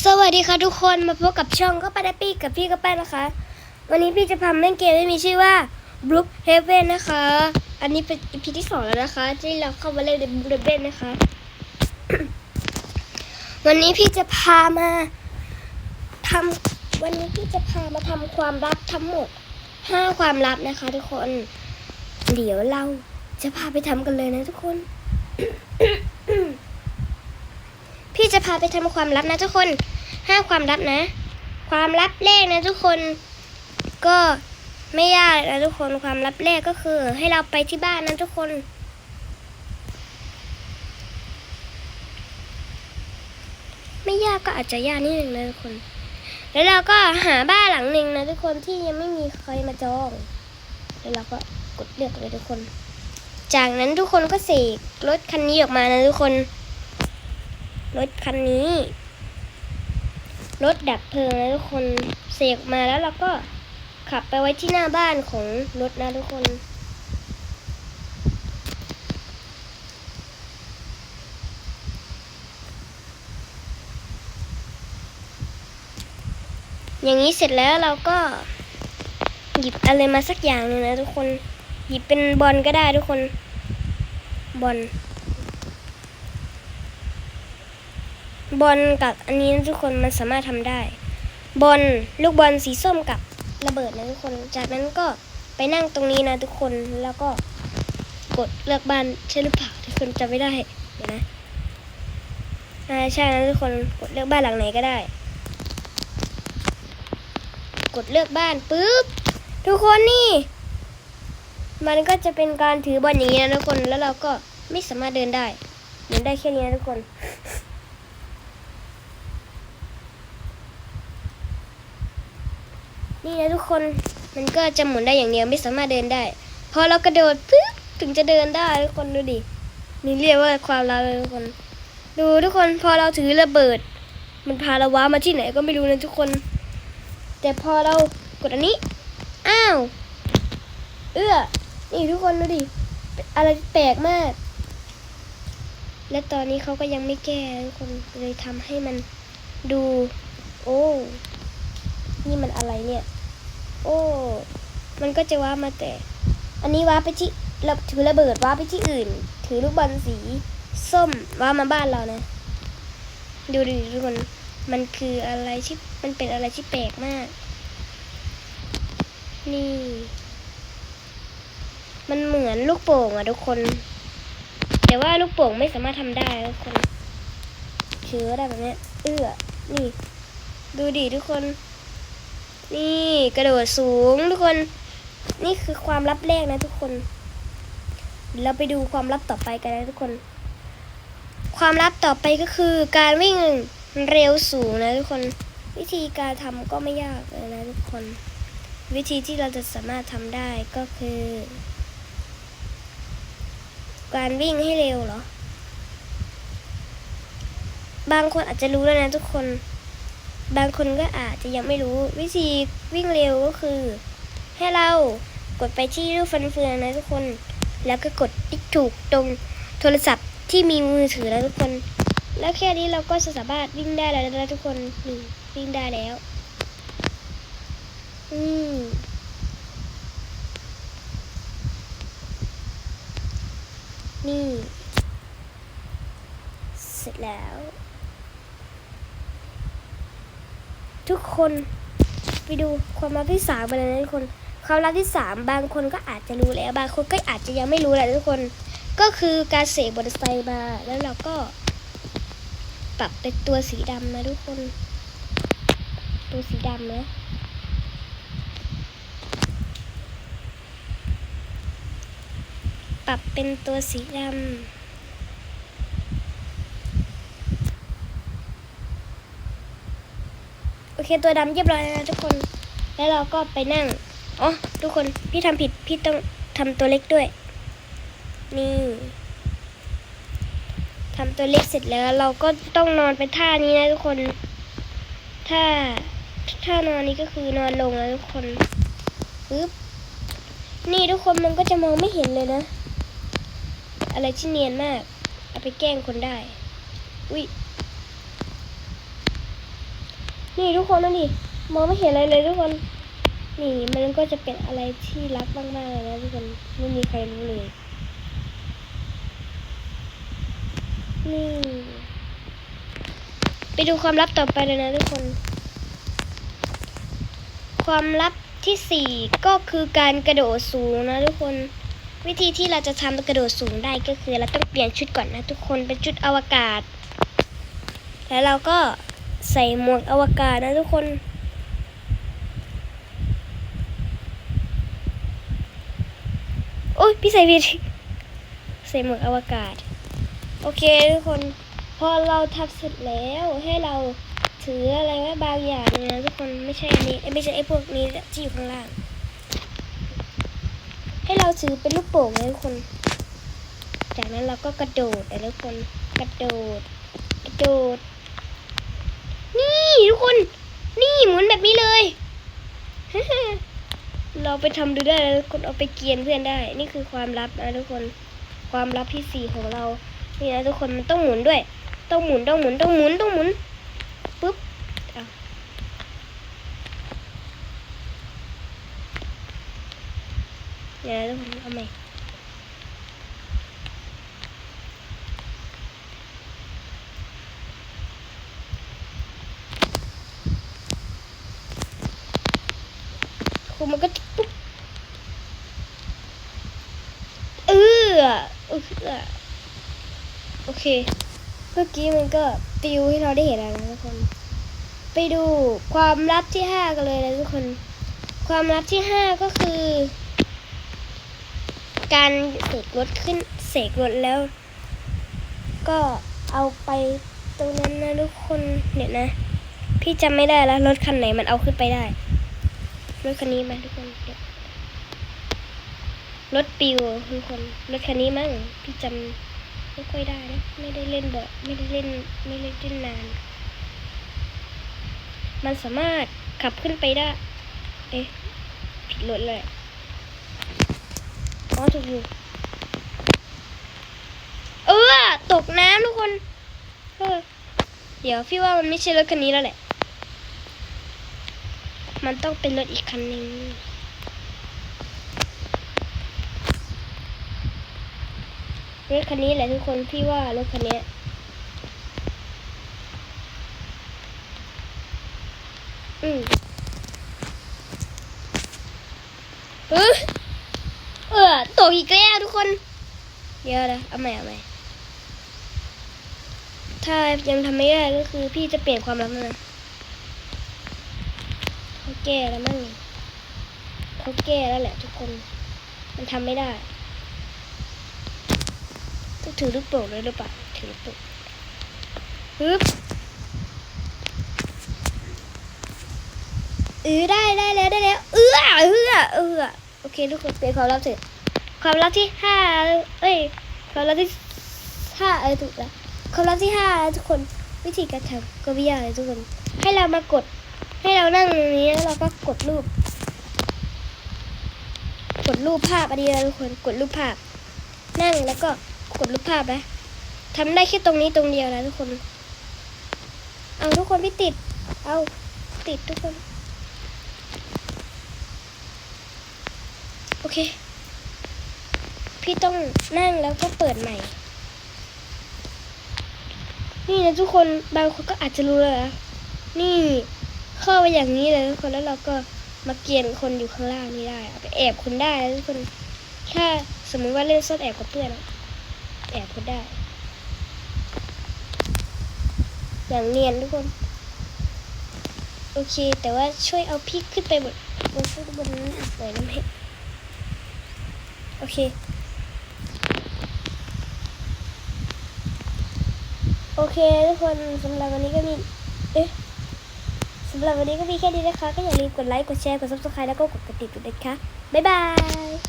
สวัสดีค่ะทุกคนมาพบกับช่องก็ปาดปี้กับพี่ก็แป้นนะคะ วันนี้พี่จะพาเล่นเกมที่มีชื่อว่า Brook Heaven นะคะ อันนี้เป็น EP ที่สองแล้วนะคะ ที่เราเข้ามาเล่นใน Brook Heaven นะคะ วันนี้พี่จะพามาทำวันนี้พี่จะพามาทำความลับทั้งหมดห้าความลับนะคะ ทุกคน เดี๋ยวเราจะพาไปทำกันเลยนะทุกคน จะพาไปทำความลับนะทุกคนห้าความลับนะ ความลับแรกนะทุกคน ก็ไม่ยากนะทุกคนความลับแรกก็คือ ให้เราไปที่บ้านนะทุกคน ไม่ยากก็อาจจะยากนิดนึงนะทุกคน แล้วเราก็หาบ้านหลังหนึ่งนะทุกคนที่ยังไม่มีใครมาจอง แล้วเราก็กดเลือกเลยทุกคน จากนั้นทุกคนก็เสกรถคันนี้ออกมานะทุกคน รถคันนี้ รถดับเพลิงนะทุกคนเสกมาแล้วเราก็ขับไปไว้ที่หน้าบ้านของรถนะทุกคน อย่างนี้เสร็จแล้วเราก็หยิบอะไรมาสักอย่างหนึงนะทุกคน หยิบเป็นบอลก็ได้ทุกคนบอล บอลกับอันนี้นะทุกคนมันสามารถทำได้ บอลลูกบอลสีส้มกับระเบิดนะทุกคน จากนั้นก็ไปนั่งตรงนี้นะทุกคนแล้วก็กดเลือกบ้านใช่หรือเปล่าทุกคนจำไม่ได้เดี๋ยวนะอ่าใช่นะทุกคนกดเลือกบ้านหลังไหนก็ได้ กดเลือกบ้านปุ๊บทุกคนนี่ มันก็จะเป็นการถือบอลอย่างนี้นะทุกคนแล้วเราก็ไม่สามารถเดินได้เดินได้แค่นี้นะทุกคน นี่นะทุกคนมันก็จะหมุนได้อย่างเดียวไม่สามารถเดินได้ พอเรากระโดดปึ๊บถึงจะเดินได้ทุกคนดูดินี่เรียกว่าความลับเลยทุกคน ดูทุกคนพอเราถือระเบิด มันพาเราว้ามาที่ไหนก็ไม่รู้นะทุกคน แต่พอเรากดอันนี้ อ้าว เอื้อ นี่ทุกคนดูดิ อะไรแปลกมาก และตอนนี้เขาก็ยังไม่แก้ทุกคนเลยทำให้มันดู โอ้ นี่มันอะไรเนี่ย โอ้ มันก็จะว้ามาแต่ อันนี้ว้าไปที่เราถือระเบิดว้าไปที่อื่น ถือลูกบอลสี ส้มว้ามาบ้านเรานะ ดูดิทุกคน มันคืออะไรที่ มันเป็นอะไรที่แปลกมาก นี่ มันเหมือนลูกโป่งอะทุกคน แต่ว่าลูกโป่งไม่สามารถทำได้ทุกคนถือได้แบบนี้ เอื้อ นี่ ดูดิทุกคน นี่กระโดดสูงทุกคน นี่คือความลับแรกนะทุกคน เราไปดูความลับต่อไปกันนะทุกคน ความลับต่อไปก็คือการวิ่งเร็วสูงนะทุกคน วิธีการทำก็ไม่ยากเลยนะทุกคน วิธีที่เราจะสามารถทำได้ก็คือ การวิ่งให้เร็วเหรอ บางคนอาจจะรู้แล้วนะทุกคน บางคนก็อาจจะยังไม่รู้วิธีวิ่งเร็วก็คือ ให้เรากดไปที่รูปฟันเฟืองนะทุกคน แล้วก็กดติ๊กถูกตรงโทรศัพท์ที่มีมือถือแล้วทุกคน แล้วแค่นี้เราก็จะสามารถวิ่งได้แล้วนะทุกคนนี่วิ่งได้แล้ว อืมนี่ เสร็จแล้ว ทุกคนไปดูความลับที่สามไปเลยนะทุกคนความลับที่สามบางคนก็อาจจะรู้แล้ว บางคนก็อาจจะยังไม่รู้แหละทุกคน ก็คือการเสกบอเตอร์ไซค์มาแล้วเราก็ ปรับเป็นตัวสีดำนะทุกคน ตัวสีดำนะปรับเป็นตัวสีดำ โอ เคตัวดำเรียบร้อยแล้วนะทุกคน แล้วเราก็ไปนั่งอ๋อทุกคนพี่ทำผิดพี่ต้องทำตัวเล็กด้วย นี่ทำตัวเล็กเสร็จแล้วเราก็ต้องนอนไปท่านี้นะทุกคนท่าท่านอนนี้ก็คือนอนลงนะทุกคนปึ๊บนี่ทุกคนมันก็จะมองไม่เห็นเลยนะ อะไรที่เนียนมาก เอาไปแกล้งคนได้ อุ้ย นี่ทุกคนนั่นดิมองไม่เห็นอะไรเลยทุกคน นี่มันก็จะเป็นอะไรที่ลับมากๆเลยนะทุกคนไม่มีใครรู้เลย นี่ ไปดูความลับต่อไปเลยนะทุกคน ความลับที่สี่ก็คือการกระโดดสูงนะทุกคน วิธีที่เราจะทำกระโดดสูงได้ก็คือเราต้องเปลี่ยนชุดก่อนนะทุกคนเป็นชุดอวกาศ แล้วเราก็ ใส่หมวกอวกาศนะทุกคน โอ้ยพี่ใส่ผิดใส่หมวกอวกาศ โอเคทุกคน พอเราทำเสร็จแล้วให้เราถืออะไรไว้บางอย่างนะทุกคนไม่ใช่อันนี้เอ้ไม่ใช่ไอ้พวกนี้ที่อยู่ข้างล่าง ให้เราถือเป็นลูกโป่งนะทุกคน จากนั้นเราก็กระโดดนะทุกคน กระโดด กระโดด คน นี่หมุนแบบนี้เลย เราไปทำดูได้คนเอาไปเกียนเพื่อนได้ นี่คือความลับนะทุกคน ความลับที่สี่ของเรา นี่นะทุกคนมันต้องหมุนด้วย ต้องหมุนต้องหมุนต้องหมุนต้องหมุนปุ๊บเดี๋ยทุกคนเอาใหม่คือมันก็ปุ๊บเออเออ โอเค เมื่อกี้มันก็ปิวให้เราได้เห็นแล้วนะทุกคน ไปดูความลับที่ห้ากันเลยนะทุกคน ความลับที่ห้าก็คือ การเสกรถขึ้นเสกรถแล้ว ก็เอาไปตรงนั้นนะทุกคนเดี๋ยวนะ พี่จำไม่ได้แล้วรถคันไหนมันเอาขึ้นไปได้รถคันนี้ไหมทุกคน รถปิวทุกคนรถคันนี้มั้งพี่จำไม่ค่อยได้นะไม่ได้เล่นบ่อยไม่ได้เล่นไม่ได้เล่นนาน มันสามารถขับขึ้นไปได้ เอ๊ะผิดรถเลยอ๋อถูกอยู่เออตกน้ำทุกคนเออเดี๋ยวพี่ว่ามันไม่ใช่รถคันนี้แล้วแหละ มันต้องเป็นรถอีกคันหนึ่ง รถคันนี้แหละทุกคนพี่ว่ารถคันนี้อืมเออเออตกอีกแล้วทุกคน เดี๋ยวนะเอาใหม่เอาใหม่ถ้ายังทำไม่ได้ก็คือพี่จะเปลี่ยนความลับนะเขาแก้แล้วมั้งเขาแก้แล้วแหละทุกคน มันทำไม่ได้ ต้องถือลูกโป่งด้วยหรือเปล่าถือลูกโป่งฮึบเออได้ได้แล้วได้แล้วเออเออเออโอเคทุกคนเปลี่ยนความลับเสร็จความลับที่ห้าเอ้ยความลับที่ห้าเออถูกแล้วความลับที่ห้าทุกคนวิธีการทำก็ไม่ยากเลยทุกคน ให้เรามากด ให้เรานั่งตรงนี้แล้วเราก็กดรูป กดรูปภาพอันนี้นะทุกคนกดรูปภาพ นั่งแล้วก็ กดรูปภาพนะทำได้แค่ตรงนี้ตรงเดียวนะทุกคน เอาทุกคนพี่ติด เอาติดทุกคน โอเค พี่ต้องนั่งแล้วก็เปิดใหม่ นี่นะทุกคนบางคนก็อาจจะรู้เลยนะนี่เข้าไปอย่างนี้เลยทุกคนแล้วเราก็มาเกียนคนอยู่ข้างล่างนี่ได้เอาไปแอบคนได้นะทุกคนถ้าสมมติว่าเล่นซ่อนแอบกับเพื่อนอะ แอบก็ได้ อย่างเนียนทุกคน โอเค แต่ว่าช่วยเอาพี่ขึ้นไปบนบนบนนั้นหน่อยนะแม่โอเค โอเคทุกคนสำหรับวันนี้ก็มี เอ๊ะสำหรับวันนี้ก็มีแค่นี้นะคะ ก็อย่าลืมกดไลค์ กดแชร์ กด subscribe แล้วก็กดกระดิ่งด้วยนะคะ บ๊ายบาย